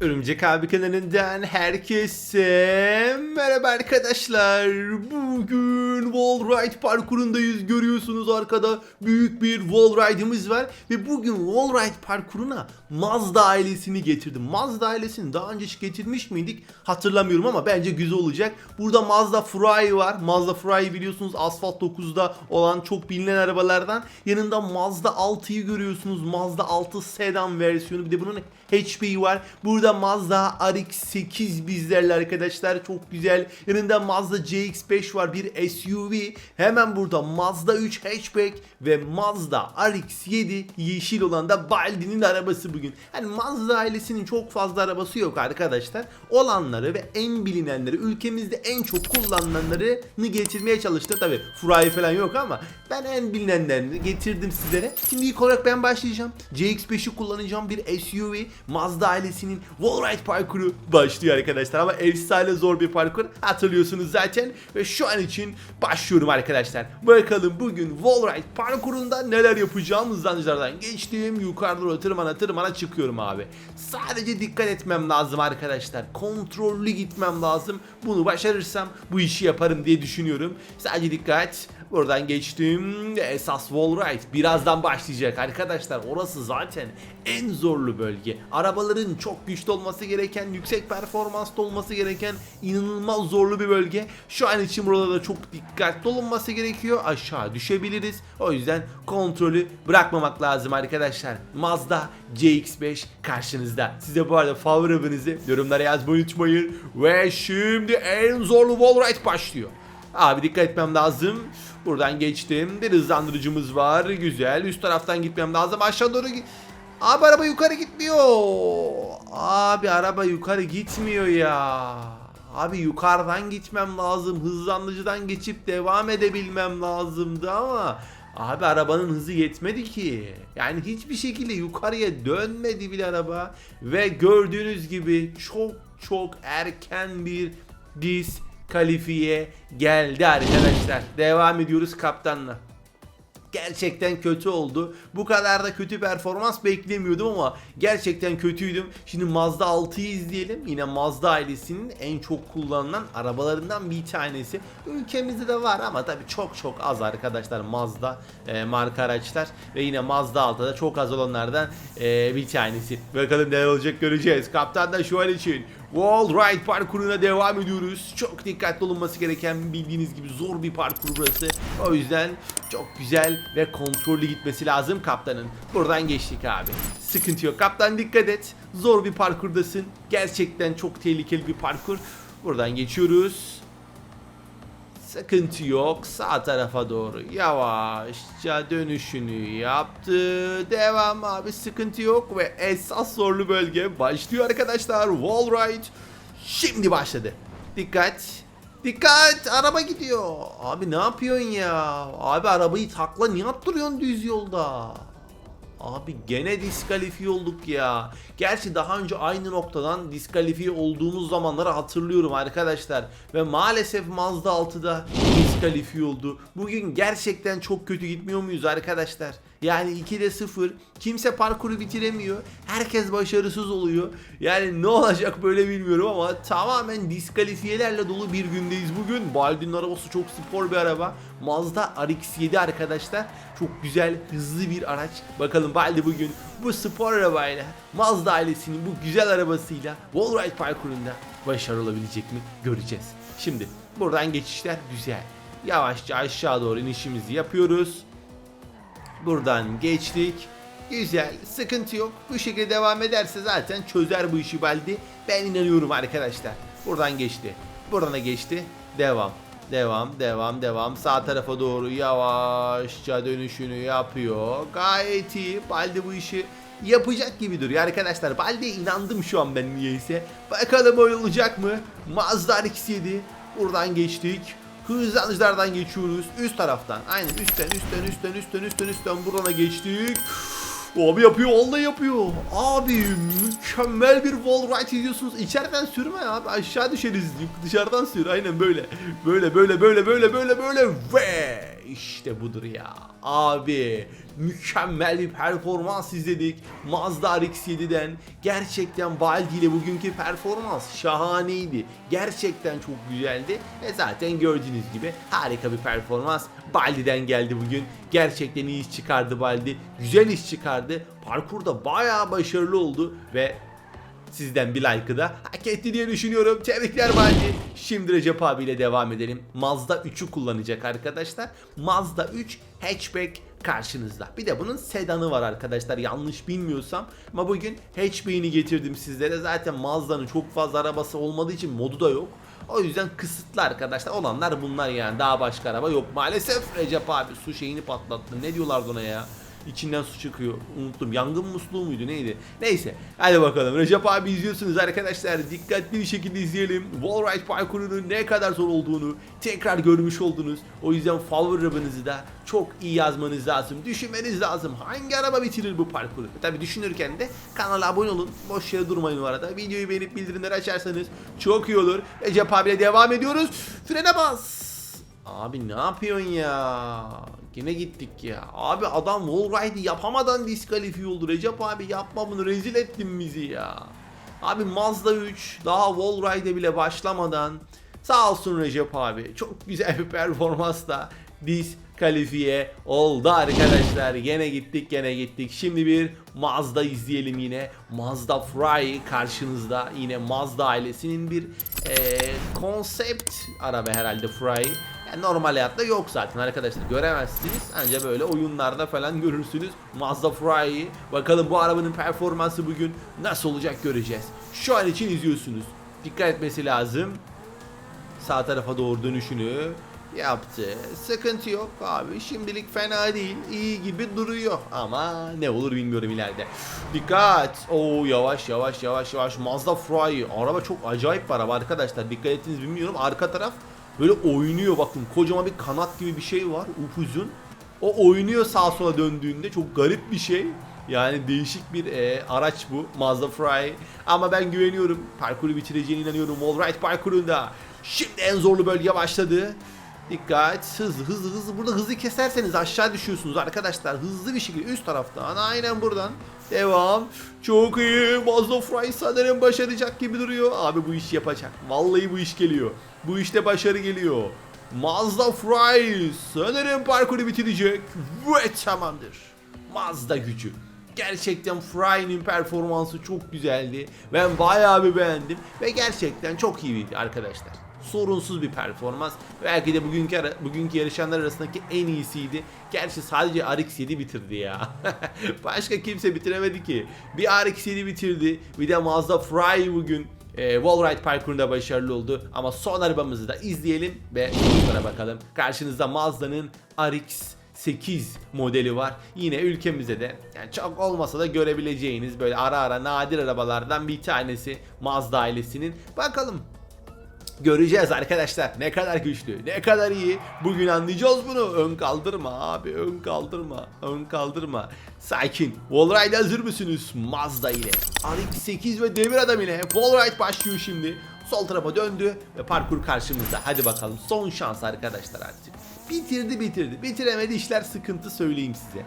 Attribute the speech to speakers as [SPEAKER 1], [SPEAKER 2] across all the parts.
[SPEAKER 1] Örümcek abi kanalından herkese merhaba arkadaşlar. Bugün Wall Ride parkurundayız. Görüyorsunuz arkada büyük bir Wall Ride'ımız var. Ve bugün Wall Ride parkuruna Mazda ailesini getirdim. Mazda ailesini daha önce hiç getirmiş miydik hatırlamıyorum ama bence güzel olacak. Burada Mazda Fry var. Mazda Fry biliyorsunuz Asfalt 9'da olan çok bilinen arabalardan. Yanında Mazda 6'yı görüyorsunuz. Mazda 6 sedan versiyonu. Bir de bunun HP'yi var. Burada Mazda RX-8 bizlerle arkadaşlar. Çok güzel. Yanında Mazda CX-5 var. Bir SUV. Hemen burada Mazda 3 hatchback ve Mazda RX-7 yeşil olan da Baldi'nin arabası bugün. Yani Mazda ailesinin çok fazla arabası yok arkadaşlar. Olanları ve en bilinenleri, ülkemizde en çok kullanılanlarını getirmeye çalıştı. Tabi Furai falan yok ama ben en bilinenlerini getirdim sizlere. Şimdi ilk olarak ben başlayacağım. CX-5'i kullanacağım bir SUV. Mazda ailesinin Wallride parkuru başlıyor arkadaşlar ama efsane zor bir parkur hatırlıyorsunuz zaten ve şu an için başlıyorum arkadaşlar. Bakalım bugün Wallride parkurunda neler yapacağım hızlanıcılardan geçtim yukarı doğru tırmana tırmana çıkıyorum abi. Sadece dikkat etmem lazım arkadaşlar. Kontrollü gitmem lazım. Bunu başarırsam bu işi yaparım diye düşünüyorum. Sadece dikkat. Buradan geçtim. Esas wall ride birazdan başlayacak arkadaşlar. Orası zaten en zorlu bölge. Arabaların çok güçlü olması gereken, yüksek performanslı olması gereken inanılmaz zorlu bir bölge. Şu an için burada da çok dikkatli olunması gerekiyor. Aşağı düşebiliriz. O yüzden kontrolü bırakmamak lazım arkadaşlar. Mazda CX-5 karşınızda. Size bu arada favori yorumlara yazmayı unutmayın. Ve şimdi en zorlu wall ride başlıyor. Abi dikkat etmem lazım. Buradan geçtim. Bir hızlandırıcımız var. Güzel. Üst taraftan gitmem lazım. Aşağı doğru. Abi araba yukarı gitmiyor. Abi araba yukarı gitmiyor ya. Abi yukarıdan gitmem lazım. Hızlandırıcıdan geçip devam edebilmem lazımdı ama Abi arabanın hızı yetmedi ki. Yani hiçbir şekilde yukarıya dönmedi bile araba. Ve gördüğünüz gibi çok çok erken bir diskalifiye geldi arkadaşlar. Devam ediyoruz kaptanla. Gerçekten kötü oldu. Bu kadar da kötü performans beklemiyordum ama gerçekten kötüydüm. Şimdi Mazda 6'yı izleyelim. Yine Mazda ailesinin en çok kullanılan arabalarından bir tanesi. Ülkemizde de var ama tabii çok çok az arkadaşlar Mazda e, marka araçlar. Ve yine Mazda 6'da çok az olanlardan e, bir tanesi. Bakalım neler olacak göreceğiz. Kaptan da şu an için Wall Ride parkuruna devam ediyoruz. Çok dikkatli olunması gereken bildiğiniz gibi zor bir parkur burası. O yüzden çok güzel ve kontrollü gitmesi lazım kaptanın. Buradan geçtik abi. Sıkıntı yok. Kaptan dikkat et. Zor bir parkurdasın. Gerçekten çok tehlikeli bir parkur. Buradan geçiyoruz. Sıkıntı yok. Sağ tarafa doğru yavaşça dönüşünü yaptı. Devam abi sıkıntı yok ve esas zorlu bölge başlıyor arkadaşlar. Wall ride şimdi başladı. Dikkat. Dikkat araba gidiyor. Abi ne yapıyorsun ya? Abi arabayı takla niye attırıyorsun düz yolda? Abi gene diskalifiye olduk ya. Gerçi daha önce aynı noktadan diskalifiye olduğumuz zamanları hatırlıyorum arkadaşlar. Ve maalesef Mazda 6'da diskalifiye oldu. Bugün gerçekten çok kötü gitmiyor muyuz arkadaşlar? Yani 2'de 0. Kimse parkuru bitiremiyor. Herkes başarısız oluyor. Yani ne olacak böyle bilmiyorum ama tamamen diskalifiyelerle dolu bir gündeyiz bugün. Baldi'nin arabası çok spor bir araba. Mazda RX-7 arkadaşlar. Çok güzel, hızlı bir araç. Bakalım Baldi bugün bu spor arabayla Mazda ailesinin bu güzel arabasıyla Wallride parkurunda başarılı olabilecek mi göreceğiz. Şimdi buradan geçişler güzel. Yavaşça aşağı doğru inişimizi yapıyoruz. Buradan geçtik. Güzel, sıkıntı yok. Bu şekilde devam ederse zaten çözer bu işi Baldi. Ben inanıyorum arkadaşlar. Buradan geçti. Buradan da geçti. Devam. Devam, devam, devam. Sağ tarafa doğru yavaşça dönüşünü yapıyor. Gayet iyi. Baldi bu işi yapacak gibi duruyor arkadaşlar. Baldi'ye inandım şu an ben niyeyse. Bakalım öyle olacak mı? Mazda RX-7. Buradan geçtik. Hızlanıcılardan geçiyoruz. Üst taraftan. Aynen üstten, üstten, üstten, üstten, üstten, üstten. Buradan geçtik. Abi yapıyor, vallahi yapıyor. Abi mükemmel bir wall ride izliyorsunuz. İçeriden sürme abi. Aşağı düşeriz. Dışarıdan sür. Aynen böyle. Böyle, böyle, böyle, böyle, böyle, böyle. Ve İşte budur ya. Abi mükemmel bir performans izledik. Mazda RX-7'den. Gerçekten Baldi ile bugünkü performans şahaneydi. Gerçekten çok güzeldi. Ve zaten gördüğünüz gibi harika bir performans. Baldi'den geldi bugün. Gerçekten iyi iş çıkardı Baldi. Güzel iş çıkardı. Parkurda bayağı başarılı oldu ve Sizden bir like'ı da hak etti diye düşünüyorum. Tebrikler Baldi. Şimdi Recep abiyle devam edelim. Mazda 3'ü kullanacak arkadaşlar. Mazda 3 hatchback karşınızda. Bir de bunun sedanı var arkadaşlar yanlış bilmiyorsam. Ama bugün hatchback'ini getirdim sizlere. Zaten Mazda'nın çok fazla arabası olmadığı için modu da yok. O yüzden kısıtlı arkadaşlar. Olanlar bunlar yani. Daha başka araba yok. Maalesef Recep abi su şeyini patlattı. Ne diyorlardı ona ya? İçinden su çıkıyor. Unuttum. Yangın musluğu muydu neydi? Neyse. Hadi bakalım. Recep abi izliyorsunuz arkadaşlar. Dikkatli bir şekilde izleyelim. Wallride parkurunun ne kadar zor olduğunu tekrar görmüş oldunuz. O yüzden favori arabanızı da çok iyi yazmanız lazım. Düşünmeniz lazım. Hangi araba bitirir bu parkuru? Tabi düşünürken de kanala abone olun. Boş yere durmayın o arada. Videoyu beğenip bildirimleri açarsanız çok iyi olur. Recep abiyle devam ediyoruz. Frene bas. Abi ne yapıyorsun ya? Yine gittik ya. Abi adam wallride'i yapamadan diskalifiye oldu. Recep abi yapma bunu rezil ettin bizi ya. Abi Mazda 3 daha wallride'e bile başlamadan sağ olsun Recep abi. Çok güzel bir performansla diskalifiye oldu arkadaşlar. Gene gittik gene gittik. Şimdi bir Mazda izleyelim yine. Mazda Fry karşınızda. Yine Mazda ailesinin bir eee, konsept araba herhalde Fry. Yani normal hayatta yok zaten arkadaşlar göremezsiniz. Ancak böyle oyunlarda falan görürsünüz. Mazda Fry'i. Bakalım bu arabanın performansı bugün nasıl olacak göreceğiz. Şu an için izliyorsunuz. Dikkat etmesi lazım. Sağ tarafa doğru dönüşünü yaptı. Sıkıntı yok abi. Şimdilik fena değil. İyi gibi duruyor. Ama ne olur bilmiyorum ileride. Dikkat. Oo yavaş yavaş yavaş yavaş. Mazda Fry. Araba çok acayip bir araba arkadaşlar. Dikkat ettiniz bilmiyorum. Arka taraf böyle oynuyor bakın. Kocaman bir kanat gibi bir şey var. Upuzun. O oynuyor sağa sola döndüğünde. Çok garip bir şey. Yani değişik bir e, araç bu Mazda Fry. Ama ben güveniyorum. Parkuru bitireceğine inanıyorum. Wallride parkurunda. Şimdi en zorlu bölge başladı. Dikkat. Hızlı hızlı hızlı. Burada hızlı keserseniz aşağı düşüyorsunuz arkadaşlar. Hızlı bir şekilde üst taraftan. Aynen buradan. Devam. Çok iyi. Mazda Fry sanırım başaracak gibi duruyor. Abi bu iş yapacak. Vallahi bu iş geliyor. Bu işte başarı geliyor. Mazda Fry sanırım parkuru bitirecek. Ve tamamdır. Mazda gücü. Gerçekten Fry'nin performansı çok güzeldi. Ben bayağı bir beğendim ve gerçekten çok iyiydi arkadaşlar. Sorunsuz bir performans. Belki de bugünkü bugünkü yarışanlar arasındaki en iyisiydi. Gerçi sadece RX-7 bitirdi ya. Başka kimse bitiremedi ki. Bir RX-7 bitirdi. Bir de Mazda Fry bugün e, Wallride parkurunda başarılı oldu. Ama son arabamızı da izleyelim ve sonra bakalım. Karşınızda Mazda'nın RX 8 modeli var. Yine ülkemizde de yani çok olmasa da görebileceğiniz böyle ara ara nadir arabalardan bir tanesi Mazda ailesinin. Bakalım Göreceğiz arkadaşlar ne kadar güçlü, ne kadar iyi. Bugün anlayacağız bunu. Ön kaldırma abi, ön kaldırma, ön kaldırma. Sakin. Wallride hazır mısınız? Mazda ile. RX-8 ve Demir Adam ile Wallride başlıyor şimdi. Sol tarafa döndü ve parkur karşımızda. Hadi bakalım son şans arkadaşlar artık. Bitirdi bitirdi. Bitiremedi işler sıkıntı söyleyeyim size.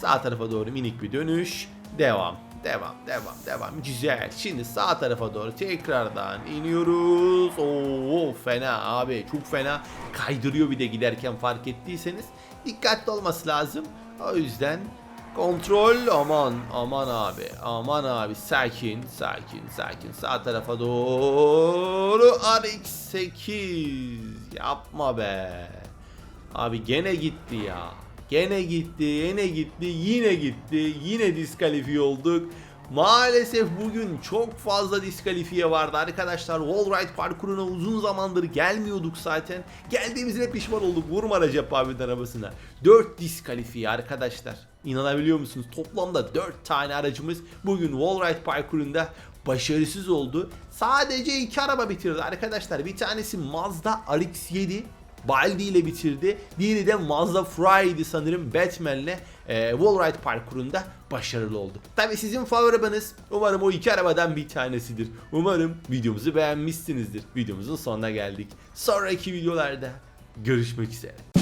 [SPEAKER 1] Sağ tarafa doğru minik bir dönüş. Devam. Devam, devam, devam. Güzel. Şimdi sağ tarafa doğru tekrardan iniyoruz. Oo fena abi. Çok fena. Kaydırıyor bir de giderken fark ettiyseniz. Dikkatli olması lazım. O yüzden kontrol aman aman abi. Aman abi sakin sakin sakin. Sağ tarafa doğru RX8. Yapma be. Abi gene gitti ya. Gene gitti, yine gitti, yine gitti, yine diskalifiye olduk. Maalesef bugün çok fazla diskalifiye vardı arkadaşlar. Wallride parkuruna uzun zamandır gelmiyorduk zaten. Geldiğimizde pişman olduk. Vurma Recep abinin arabasına. 4 diskalifiye arkadaşlar. İnanabiliyor musunuz? Toplamda 4 tane aracımız bugün Wallride parkurunda başarısız oldu. Sadece 2 araba bitirdi arkadaşlar. Bir tanesi Mazda RX-7. Baldi ile bitirdi. Diğeri de Mazda Fry'di sanırım Batman'le e, Wallride parkurunda başarılı oldu. Tabi sizin favori arabanız umarım o iki arabadan bir tanesidir. Umarım videomuzu beğenmişsinizdir. Videomuzun sonuna geldik. Sonraki videolarda görüşmek üzere.